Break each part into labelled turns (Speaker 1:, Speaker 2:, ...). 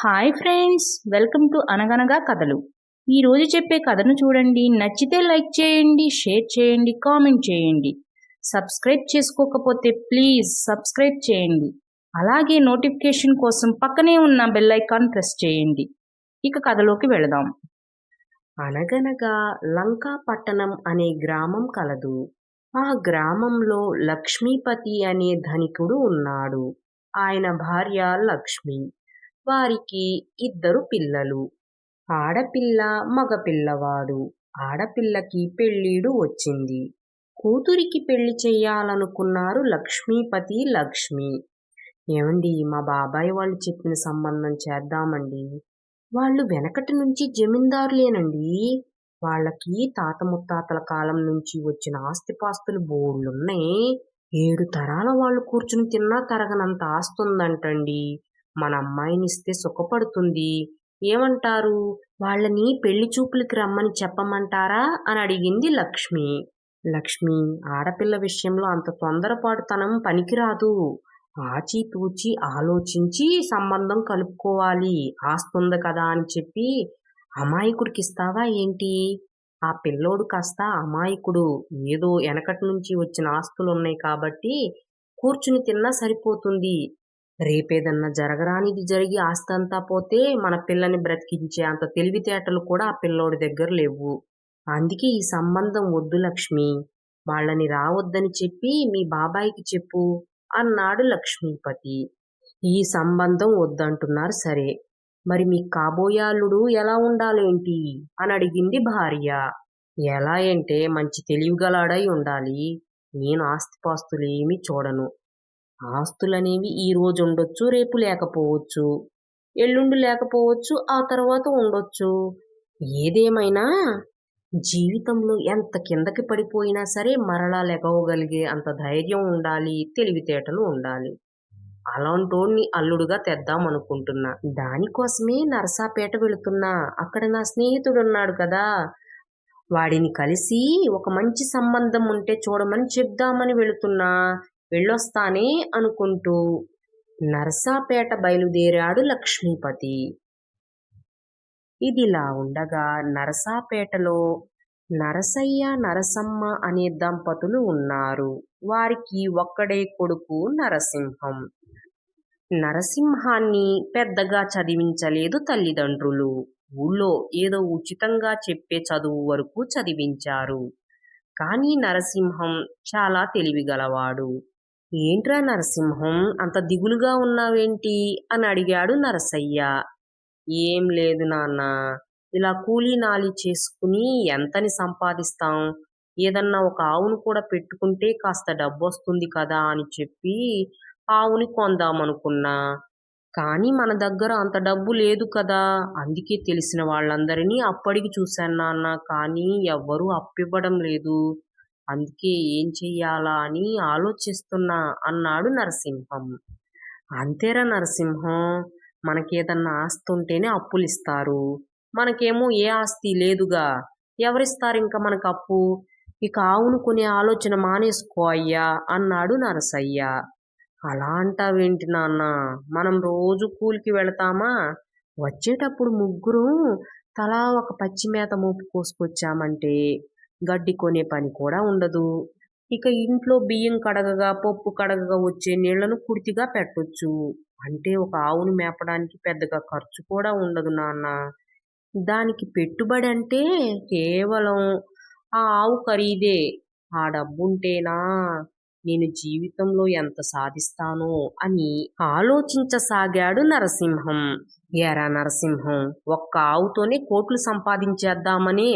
Speaker 1: Hi friends welcome to అనగనగా కథలు ఈరోజు చెప్పే కథను చూడండి. నచ్చితే లైక్ చేయండి షేర్ చేయండి కామెంట్ చేయండి. సబ్స్క్రైబ్ చేసుకోకపోతే ప్లీజ్ సబ్స్క్రైబ్ చేయండి. అలాగే నోటిఫికేషన్ కోసం పక్కనే ఉన్న బెల్ ఐకాన్ ప్రెస్ చేయండి. ఇక కథలోకి వెళదాం.
Speaker 2: అనగనగా లంకా పట్టణం అనే గ్రామం కలదు. ఆ గ్రామంలో లక్ష్మీపతి అనే ధనికుడు ఉన్నాడు. ఆయన భార్య లక్ష్మి. వారికి ఇద్దరు పిల్లలు. ఆడపిల్ల మగపిల్లవాడు ఆడపిల్లకి పెళ్ళీడు వచ్చింది. కూతురికి పెళ్ళి చెయ్యాలనుకున్నారు లక్ష్మీపతి లక్ష్మి. ఏమండి మా బాబాయ్ వాళ్ళు చెప్పిన సంబంధం చేద్దామండి. వాళ్ళు వెనకటి నుంచి జమీందారులేనండి. వాళ్ళకి తాత ముత్తాతల కాలం నుంచి వచ్చిన ఆస్తిపాస్తులు బోళ్ళున్నాయి. ఏడు తరాల వాళ్ళు కూర్చుని తిన్నా తరగనంత ఆస్తుందంటండి. మన అమ్మాయినిస్తే సుఖపడుతుంది. ఏమంటారు? వాళ్ళని పెళ్ళి చూపులకి రమ్మని చెప్పమంటారా? అని అడిగింది లక్ష్మి. లక్ష్మి ఆడపిల్ల విషయంలో అంత తొందరపాటుతనం పనికిరాదు. ఆచితూచి ఆలోచించి సంబంధం కలుపుకోవాలి. ఆస్తుంది కదా అని చెప్పి అమాయకుడికి ఇస్తావా ఏంటి? ఆ పిల్లోడు కాస్త అమాయకుడు. ఏదో వెనకటి నుంచి వచ్చిన ఆస్తులు ఉన్నాయి కాబట్టి కూర్చుని తిన్నా సరిపోతుంది. రేపేదన్నా జరగరానిది జరిగి ఆస్తి అంతా పోతే మన పిల్లని బ్రతికించే అంత తెలివితేటలు కూడా ఆ పిల్లోడి దగ్గర లేవు. అందుకే ఈ సంబంధం వద్దు లక్ష్మి. వాళ్ళని రావద్దని చెప్పి మీ బాబాయికి చెప్పు అన్నాడు లక్ష్మీపతి. ఈ సంబంధం వద్దంటున్నారు సరే. మరి మీ కాబోయాలుడు ఎలా ఉండాలేంటి? అని అడిగింది భార్య. ఎలా అంటే మంచి తెలివిగలాడై ఉండాలి. నేను ఆస్తిపాస్తులు ఏమీ చూడను. ఆస్తులనేవి ఈ రోజు ఉండొచ్చు రేపు లేకపోవచ్చు. ఎల్లుండి లేకపోవచ్చు ఆ తర్వాత ఉండొచ్చు. ఏదేమైనా జీవితంలో ఎంత కిందకి పడిపోయినా సరే మరలా లెగవగలిగే అంత ధైర్యం ఉండాలి తెలివితేటలు ఉండాలి. అలాంటోడిని అల్లుడుగా తెద్దాం అనుకుంటున్నా. దానికోసమే నరసాపేట వెళుతున్నా. అక్కడ నా స్నేహితుడు ఉన్నాడు కదా. వాడిని కలిసి ఒక మంచి సంబంధం ఉంటే చూడమని చెప్దామని వెళుతున్నా. వెళ్ళొస్తానే అనుకుంటూ నరసాపేట బయలుదేరాడు లక్ష్మీపతి. ఇదిలా ఉండగా నరసాపేటలో నరసయ్య నరసమ్మ అనే దంపతులు ఉన్నారు. వారికి ఒక్కడే కొడుకు నరసింహం. నరసింహాన్ని పెద్దగా చదివించలేదు తల్లిదండ్రులు. ఊళ్ళో ఏదో ఉచితంగా చెప్పే చదువు వరకు చదివించారు. కానీ నరసింహం చాలా తెలివిగలవాడు. ఏంట్రా నరసింహం అంత దిగులుగా ఉన్నావేంటి? అని అడిగాడు నరసయ్య. ఏం లేదు నాన్న ఇలా కూలీ నాలి చేసుకుని ఎంతని సంపాదిస్తాం? ఏదన్నా ఒక ఆవును కూడా పెట్టుకుంటే కాస్త డబ్బు వస్తుంది కదా అని చెప్పి ఆవుని కొందామనుకున్నా. కానీ మన దగ్గర అంత డబ్బు లేదు కదా అందుకే తెలిసిన వాళ్ళందరినీ అప్పటికి చూశాను నాన్న. కానీ ఎవ్వరూ అప్పివ్వడం లేదు. అందుకే ఏం చెయ్యాలా అని ఆలోచిస్తున్నా అన్నాడు నరసింహం. అంతేరా నరసింహం మనకేదన్నా ఆస్తి ఉంటేనే అప్పులు ఇస్తారు మనకేమో ఏ ఆస్తి లేదుగా. ఎవరిస్తారు ఇంకా మనకు అప్పు ఇక ఆవును కొనే ఆలోచన మానేసుకో అయ్యా అన్నాడు నరసయ్య. అలా అంటావేంటి నాన్న? మనం రోజు కూలికి వెళతామా? వచ్చేటప్పుడు ముగ్గురు తలా ఒక పచ్చి మేత మోపు కోసుకొచ్చామంటే గడ్డి కొనే పని కూడా ఉండదు. ఇక ఇంట్లో బియ్యం కడగగా పప్పు కడగగా వచ్చే నీళ్ళను కుర్తిగా పెట్టొచ్చు. అంటే ఒక ఆవును మేపడానికి పెద్దగా ఖర్చు కూడా ఉండదు నాన్న. దానికి పెట్టుబడి అంటే కేవలం ఆ ఆవు ఖరీదే. ఆ డబ్బుంటేనా? నేను జీవితంలో ఎంత సాధిస్తానో అని ఆలోచించసాగాడు నరసింహం. ఎరా నరసింహం ఒక్క ఆవుతోనే కోట్లు సంపాదించేద్దామనే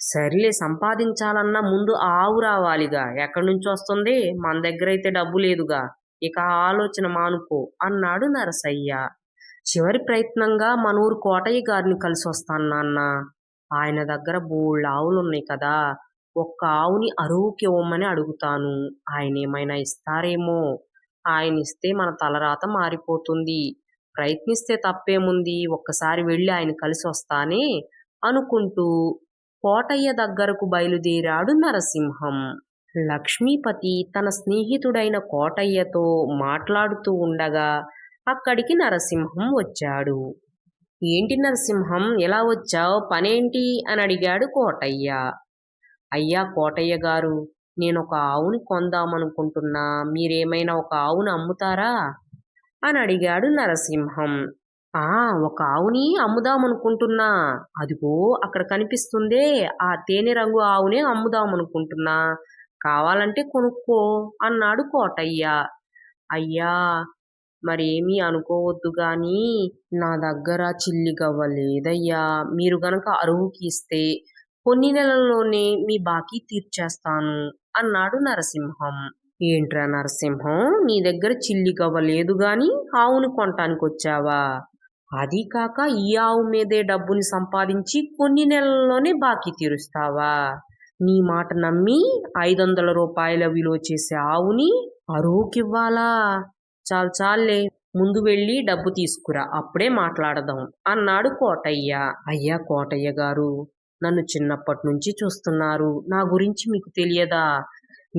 Speaker 2: సరిలే సంపాదించాలన్నా ముందు ఆవు రావాలిగా. ఎక్కడి నుంచి వస్తుంది? మన దగ్గర అయితే డబ్బు లేదుగా. ఇక ఆలోచన మానుకో అన్నాడు నరసయ్య. చివరి ప్రయత్నంగా మనూరు కోటయ్య గారిని కలిసి వస్తాను నాన్న. ఆయన దగ్గర బోళ్ళ ఆవులు ఉన్నాయి కదా. ఒక్క ఆవుని అరువుకి ఇవ్వమని అడుగుతాను. ఆయన ఏమైనా ఇస్తారేమో? ఆయన ఇస్తే మన తలరాత మారిపోతుంది. ప్రయత్నిస్తే తప్పేముంది? ఒక్కసారి వెళ్ళి ఆయన కలిసి వస్తానే అనుకుంటూ కోటయ్య దగ్గరకు బయలుదేరాడు నరసింహం. లక్ష్మీపతి తన స్నేహితుడైన కోటయ్యతో మాట్లాడుతూ ఉండగా అక్కడికి నరసింహం వచ్చాడు. ఏంటి నరసింహం ఎలా వచ్చావు? పనేంటి అని అడిగాడు కోటయ్య. అయ్యా కోటయ్య గారు నేను ఒక ఆవుని కొందామనుకుంటున్నా. మీరేమైనా ఒక ఆవును అమ్ముతారా అని అడిగాడు నరసింహం. ఆ ఒక ఆవుని అమ్ముదామనుకుంటున్నా. అదిగో అక్కడ కనిపిస్తుందే ఆ తేనె రంగు ఆవునే అమ్ముదామనుకుంటున్నా. కావాలంటే కొనుక్కో అన్నాడు కోటయ్య. అయ్యా మరేమీ అనుకోవద్దు గాని నా దగ్గర చిల్లిగవ్వ లేదయ్యా. మీరు గనక అరువుకి ఇస్తే కొన్ని నెలల్లోనే మీ బాకీ తీర్చేస్తాను అన్నాడు నరసింహం. ఏంట్రా నరసింహం నీ దగ్గర చిల్లిగవ్వ లేదు గాని ఆవును కొనటానికి వచ్చావా అది కాక ఈ ఆవు మీదే డబ్బుని సంపాదించి కొన్ని నెలల్లోనే బాకీ తీరుస్తావా? నీ మాట నమ్మి ఐదు వందల రూపాయల విలువ చేసే ఆవుని అరువుకివ్వాలా? చాలు చాలే ముందు వెళ్ళి డబ్బు తీసుకురా అప్పుడే మాట్లాడదాం అన్నాడు కోటయ్య. అయ్యా కోటయ్య గారు నన్ను చిన్నప్పటి నుంచి చూస్తున్నారు నా గురించి మీకు తెలియదా?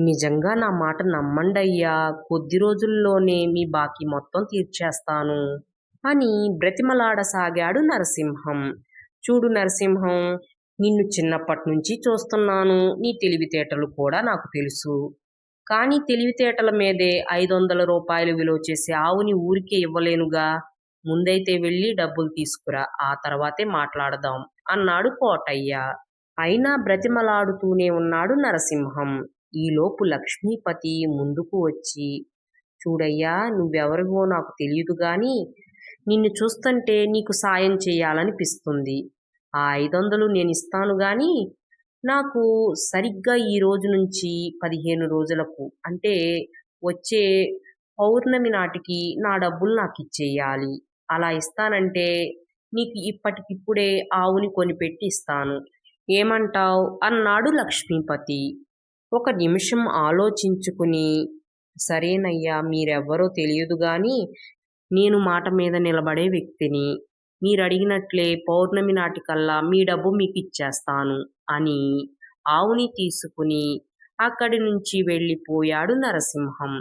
Speaker 2: నిజంగా నా మాట నమ్మండి అయ్యా కొద్ది రోజుల్లోనే మీ బాకీ మొత్తం తీర్చేస్తాను. అని బ్రతిమలాడసాగాడు నరసింహం. చూడు నరసింహం నిన్ను చిన్నప్పటి నుంచి చూస్తున్నాను. నీ తెలివితేటలు కూడా నాకు తెలుసు. కానీ తెలివితేటల మీదే ఐదు వందల రూపాయలు విలువ చేసే ఆవుని ఊరికే ఇవ్వలేనుగా. ముందైతే వెళ్ళి డబ్బులు తీసుకురా ఆ తర్వాతే మాట్లాడదాం అన్నాడు కోటయ్య. అయినా బ్రతిమలాడుతూనే ఉన్నాడు నరసింహం. ఈలోపు లక్ష్మీపతి ముందుకు వచ్చి చూడయ్యా నువ్వెవరివో నాకు తెలియదు గాని నిన్ను చూస్తుంటే నీకు సాయం చేయాలనిపిస్తుంది. ఆ ఐదు వందలు నేను ఇస్తాను గాని నాకు సరిగ్గా ఈ రోజు నుంచి పదిహేను రోజులకు అంటే వచ్చే పౌర్ణమి నాటికి నా డబ్బులు నాకు ఇచ్చేయాలి. అలా ఇస్తానంటే నీకు ఇప్పటికిప్పుడే ఆవుని కొనిపెట్టి ఇస్తాను. ఏమంటావు? అన్నాడు లక్ష్మీపతి. ఒక నిమిషం ఆలోచించుకుని సరేనయ్యా మీరెవ్వరో తెలియదు గాని నేను మాట మీద నిలబడే వ్యక్తిని. మీరు అడిగినట్లే పౌర్ణమి నాటికల్లా మీ డబ్బు మీకు ఇచ్చేస్తాను అని ఆవుని తీసుకుని అక్కడి నుంచి వెళ్ళిపోయాడు నరసింహం.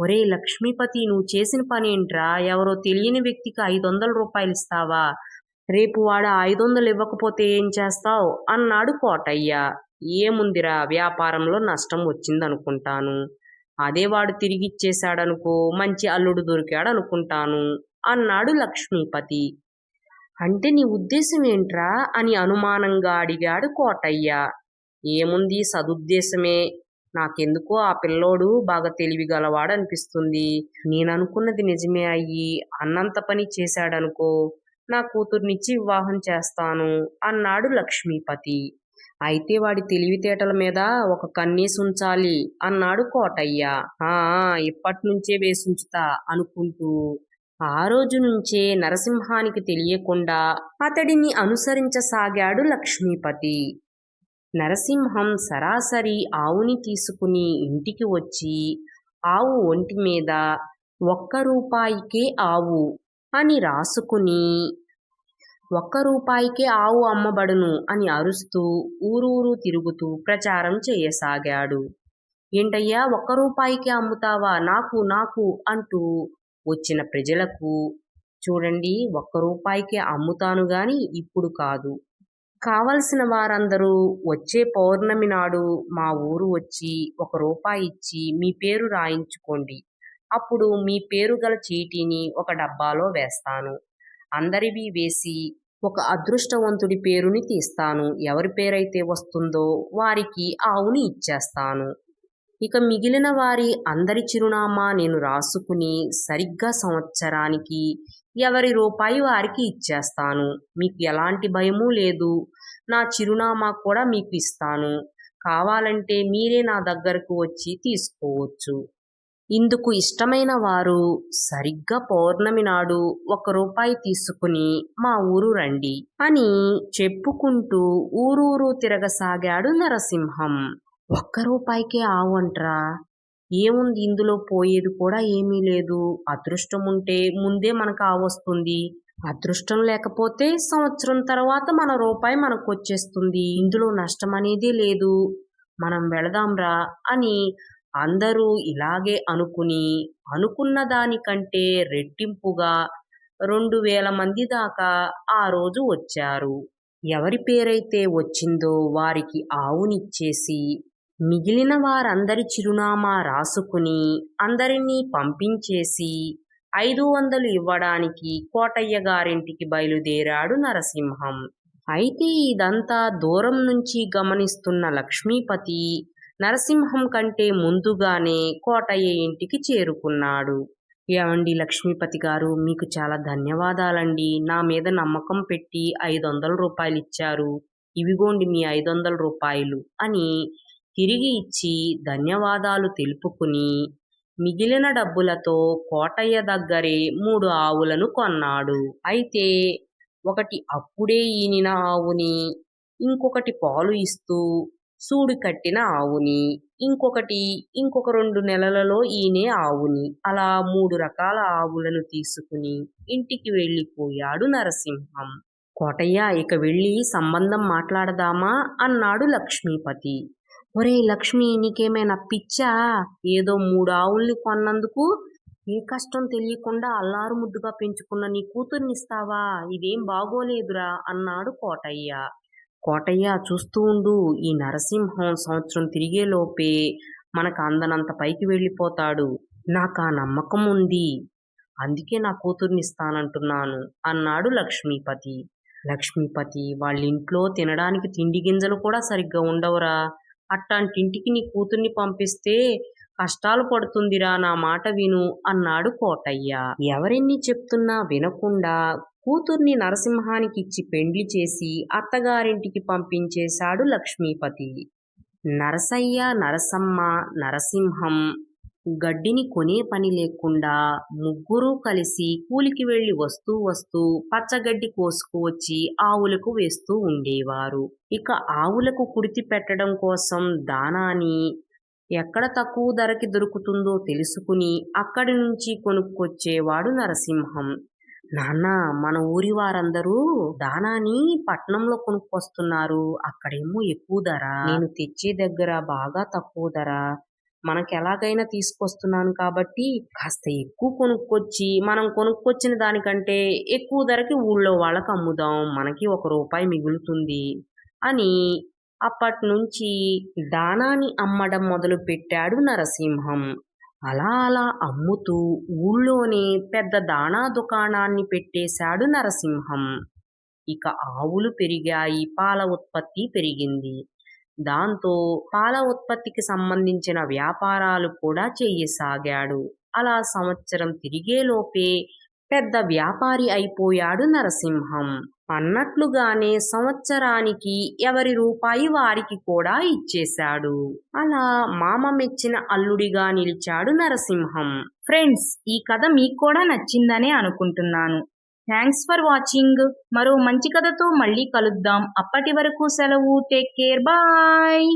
Speaker 2: ఒరే లక్ష్మీపతి నువ్వు చేసిన పని ఏంట్రా? ఎవరో తెలియని వ్యక్తికి ఐదు వందల రూపాయలు ఇస్తావా? రేపు వాడు ఐదు వందలు ఇవ్వకపోతే ఏం చేస్తావు? అన్నాడు కోటయ్య. ఏముందిరా? వ్యాపారంలో నష్టం వచ్చిందనుకుంటాను. అదే వాడు తిరిగిచ్చేశాడనుకో మంచి అల్లుడు దొరికాడు అనుకుంటాను అన్నాడు లక్ష్మీపతి. అంటే నీ ఉద్దేశం ఏంట్రా? అని అనుమానంగా అడిగాడు కోటయ్య. ఏముంది? సదుద్దేశమే. నాకెందుకో ఆ పిల్లోడు బాగా తెలివిగలవాడనిపిస్తుంది. నేననుకున్నది నిజమే అయ్యి అన్నంత పని చేశాడనుకో నా కూతుర్నిచ్చి వివాహం చేస్తాను అన్నాడు లక్ష్మీపతి. అయితే వాడి తెలివితేటల మీద ఒక కన్నేసి ఉంచాలి అన్నాడు కోటయ్య. ఆ ఇప్పటి నుంచే వేసుంచుతా అనుకుంటూ. ఆ రోజు నుంచే నరసింహానికి తెలియకుండా అతడిని అనుసరించసాగాడు లక్ష్మీపతి. నరసింహం సరాసరి ఆవుని తీసుకుని ఇంటికి వచ్చి ఆవు ఒంటి మీద ఒక్క రూపాయికే ఆవు అని రాసుకుని ఒక్క రూపాయికే ఆవు అమ్మబడును అని అరుస్తూ ఊరూరు తిరుగుతూ ప్రచారం చేయసాగాడు. ఏంటయ్యా ఒక్క రూపాయికే అమ్ముతావా? నాకు నాకు అంటూ వచ్చిన ప్రజలకు చూడండి ఒక్క రూపాయికే అమ్ముతాను గాని ఇప్పుడు కాదు. కావలసిన వారందరూ వచ్చే పౌర్ణమి నాడు మా ఊరు వచ్చి ఒక రూపాయి ఇచ్చి మీ పేరు రాయించుకోండి. అప్పుడు మీ పేరు గల చీటీని ఒక డబ్బాలో వేస్తాను. అందరివి వేసి ఒక అదృష్టవంతుడి పేరుని తీస్తాను. ఎవరి పేరైతే వస్తుందో వారికి ఆవుని ఇచ్చేస్తాను. ఇక మిగిలిన వారి అందరి చిరునామా నేను రాసుకుని సరిగ్గా సంవత్సరానికి ఎవరి రూపాయి వారికి ఇచ్చేస్తాను. మీకు ఎలాంటి భయమూ లేదు. నా చిరునామా కూడా మీకు ఇస్తాను. కావాలంటే మీరే నా దగ్గరకు వచ్చి తీసుకోవచ్చు. ఇందుకు ఇష్టమైన వారు సరిగ్గా పౌర్ణమి నాడు ఒక రూపాయి తీసుకుని మా ఊరు రండి అని చెప్పుకుంటూ ఊరూరు తిరగసాగాడు నరసింహం. ఒక్క రూపాయికే ఆవంట్రా ఏముంది ఇందులో పోయేది కూడా ఏమీ లేదు. అదృష్టం ఉంటే ముందే మనకు ఆవస్తుంది వస్తుంది. అదృష్టం లేకపోతే సంవత్సరం తర్వాత మన రూపాయి మనకు వచ్చేస్తుంది. ఇందులో నష్టం అనేది లేదు. మనం వెళదాంరా అని అందరూ ఇలాగే అనుకుని అనుకున్న దానికంటే రెట్టింపుగా రెండు వేల మంది దాకా ఆ రోజు వచ్చారు. ఎవరి పేరైతే వచ్చిందో వారికి ఆవునిచ్చేసి మిగిలిన వారందరి చిరునామా రాసుకుని అందరినీ పంపించేసి ఐదు వందలు ఇవ్వడానికి కోటయ్య గారింటికి బయలుదేరాడు నరసింహం. అయితే ఇదంతా దూరం నుంచి గమనిస్తున్న లక్ష్మీపతి నరసింహం కంటే ముందుగానే కోటయ్య ఇంటికి చేరుకున్నాడు. ఏమండి లక్ష్మీపతి గారు మీకు చాలా ధన్యవాదాలండి. నా మీద నమ్మకం పెట్టి ఐదు వందల రూపాయలు ఇచ్చారు. ఇవిగోండి మీ ఐదు వందల రూపాయలు అని తిరిగి ఇచ్చి ధన్యవాదాలు తెలుపుకుని మిగిలిన డబ్బులతో కోటయ్య దగ్గరే మూడు ఆవులను కొన్నాడు. అయితే ఒకటి అప్పుడే ఈనిన ఆవుని ఇంకొకటి పాలు ఇస్తూ సూడి కట్టిన ఆవుని ఇంకొకటి ఇంకొక రెండు నెలలలో ఈనే ఆవుని. అలా మూడు రకాల ఆవులను తీసుకుని ఇంటికి వెళ్ళిపోయాడు నరసింహం. కోటయ్య ఇక వెళ్ళి సంబంధం మాట్లాడదామా? అన్నాడు లక్ష్మీపతి. ఒరే లక్ష్మి నీకేమైనా పిచ్చా? ఏదో మూడు ఆవుల్ని కొన్నందుకు? ఏ కష్టం తెలియకుండా అల్లారు ముద్దుగా పెంచుకున్న నీ కూతుర్నిస్తావా? ఇదేం బాగోలేదురా అన్నాడు కోటయ్య. కోటయ్య చూస్తూ ఉండు ఈ నరసింహం సంవత్సరం తిరిగేలోపే మనకు అందనంత పైకి వెళ్ళిపోతాడు. నాకు ఆ నమ్మకం ఉంది. అందుకే నా కూతుర్నిస్తానంటున్నాను అన్నాడు లక్ష్మీపతి. లక్ష్మీపతి వాళ్ళ ఇంట్లో తినడానికి తిండి గింజలు కూడా సరిగ్గా ఉండవురా. అట్టాంటింటికి నీ కూతుర్ని పంపిస్తే కష్టాలు పడుతుందిరా నా మాట విను అన్నాడు కోటయ్య. ఎవరెన్ని చెప్తున్నా వినకుండా కూతుర్ని నరసింహానికి ఇచ్చి పెండ్లి చేసి అత్తగారింటికి పంపించేశాడు లక్ష్మీపతి. నరసయ్య నరసమ్మ నరసింహం గడ్డిని కొనే పని లేకుండా ముగ్గురు కలిసి కూలికి వెళ్ళి వస్తూ వస్తూ పచ్చగడ్డి కోసుకువచ్చి ఆవులకు వేస్తూ ఉండేవారు. ఇక ఆవులకు కుడితి పెట్టడం కోసం దానాని ఎక్కడ తక్కువ ధరకి దొరుకుతుందో తెలుసుకుని అక్కడి నుంచి కొనుక్కొచ్చేవాడు నరసింహం. నాన్న మన ఊరి వారందరూ దానాని పట్నంలో కొనుక్కొస్తున్నారు. అక్కడేమో ఎక్కువ ధర. నేను తెచ్చే దగ్గర బాగా తక్కువ ధర. మనకి ఎలాగైనా తీసుకొస్తున్నాను కాబట్టి కాస్త ఎక్కువ కొనుక్కొచ్చి మనం కొనుక్కొచ్చిన దానికంటే ఎక్కువ ధరకి ఊళ్ళో వాళ్ళకి అమ్ముదాం. మనకి ఒక రూపాయి మిగులుతుంది అని అప్పట్నుంచి దానాని అమ్మడం మొదలు పెట్టాడు నరసింహం. అలా అలా అమ్ముతూ ఊళ్ళోనే పెద్ద దాణా దుకాణాన్ని పెట్టేశాడు నరసింహం. ఇక ఆవులు పెరిగాయి పాల ఉత్పత్తి పెరిగింది. దాంతో పాల ఉత్పత్తికి సంబంధించిన వ్యాపారాలు కూడా చెయ్యసాగాడు అలా సంవత్సరం తిరిగేలోపే పెద్ద వ్యాపారి అయిపోయాడు నరసింహం. అన్నట్లుగానే సంవత్సరానికి ఎవరి రూపాయి వారికి కూడా ఇచ్చేశాడు. అలా మామ మెచ్చిన అల్లుడిగా నిలిచాడు నరసింహం.
Speaker 1: ఫ్రెండ్స్ ఈ కథ మీకు కూడా నచ్చిందనే అనుకుంటున్నాను. థ్యాంక్స్ ఫర్ వాచింగ్ మరో మంచి కథతో మళ్ళీ కలుద్దాం. అప్పటి వరకు సెలవు. Take care bye